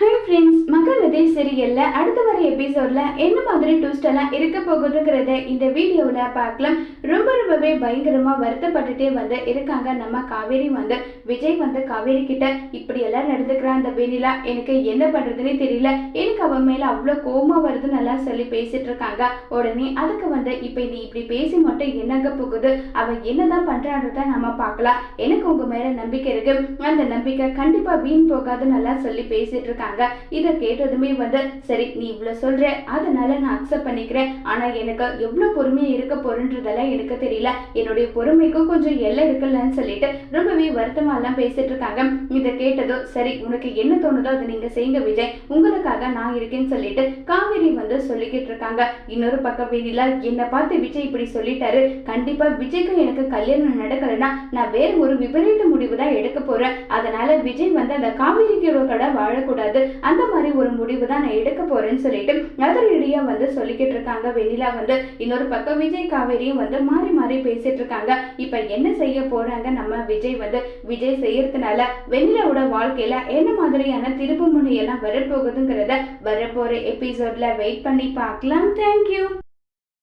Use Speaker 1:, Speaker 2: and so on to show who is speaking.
Speaker 1: Hi friends மகரதி சீரியல்ல அடுத்த வர எபிசோட்ல என்ன மாதிரி ட்விஸ்ட் எல்லாம் இருக்க போகுதுங்கிறத இந்த வீடியோவில் பார்க்கலாம். ரொம்ப ரொம்பவே பயங்கரமா வருத்தப்பட்டுட்டே வந்து இருக்காங்க நம்ம காவேரி வந்து. விஜய் வந்து காவேரி கிட்ட இப்படி எல்லாம் நடந்துக்கிறான் அந்த வெண்ணிலா எனக்கு என்ன பண்றதுன்னே தெரியல. எனக்கு அவன் மேல அவ்வளோ கோமா வருதுன்னு எல்லாம் சொல்லி பேசிட்டு இருக்காங்க. உடனே அதுக்கு வந்து இப்போ நீ இப்படி பேசி மட்டும் என்னங்க போகுது? அவன் என்னதான் பண்றான்றத நம்ம பார்க்கலாம். எனக்கு உங்க மேல நம்பிக்கை இருக்கு. அந்த நம்பிக்கை கண்டிப்பா வீண் போகாதுன்னு நல்லா சொல்லி பேசிட்டு இருக்காங்க. இதை கேட்டதுமே வந்து சரி நீ இவ்வளவு சொல்ற அதனால நான் அக்செப்ட் பண்ணிக்கிறேன். ஆனா எனக்கு எவ்வளவு பொறுமையா இருக்க போறேன்றதெல்லாம் எனக்கு தெரியல. என்னுடைய பொறுமைக்கும் கொஞ்சம் எல்லை இருக்குல்லன்னு சொல்லிட்டு ரொம்பவே வருத்தமா எல்லாம் பேசிட்டு இருக்காங்க. இதை கேட்டதும் சரி உனக்கு என்ன தோணுதோ அதை நீங்க செய்யுங்க விஜய். உங்களுக்காக நான் இருக்கேன்னு சொல்லிட்டு காவேரி வந்து சொல்லிக்கிட்டு இருக்காங்க. இன்னொரு பக்கம் வேணிலா என்னை பார்த்து விஜய் இப்படி சொல்லிட்டாரு. கண்டிப்பா விஜய்க்கு எனக்கு கல்யாணம் நடக்கலைன்னா நான் வேற ஒரு விபரீத முடிவு தான் எடுக்க போறேன். அதனால விஜய் வந்து அந்த காவேரிக்கோட கடை போகுது அந்த மாதிரி ஒரு முடிவு தான் நான் எடுக்க போறேன்னு சொல்லிட்டு அதிரடியா வந்து சொல்லிக்கிட்டு இருக்காங்க. வெண்ணிலா வந்து இன்னொரு பக்கம் விஜய் காவேரியும் வந்து மாறி மாறி பேசிட்டு இருக்காங்க. இப்ப என்ன செய்ய போறாங்க? நம்ம விஜய் வந்து விஜய் செய்யறதுனால வெண்ணிலாவோட வாழ்க்கையில என்ன மாதிரியான திருப்பு முனையெல்லாம் வரப்போகுதுங்கிறத வரப்போற எபிசோட்ல வெயிட் பண்ணி பார்க்கலாம். தேங்க்யூ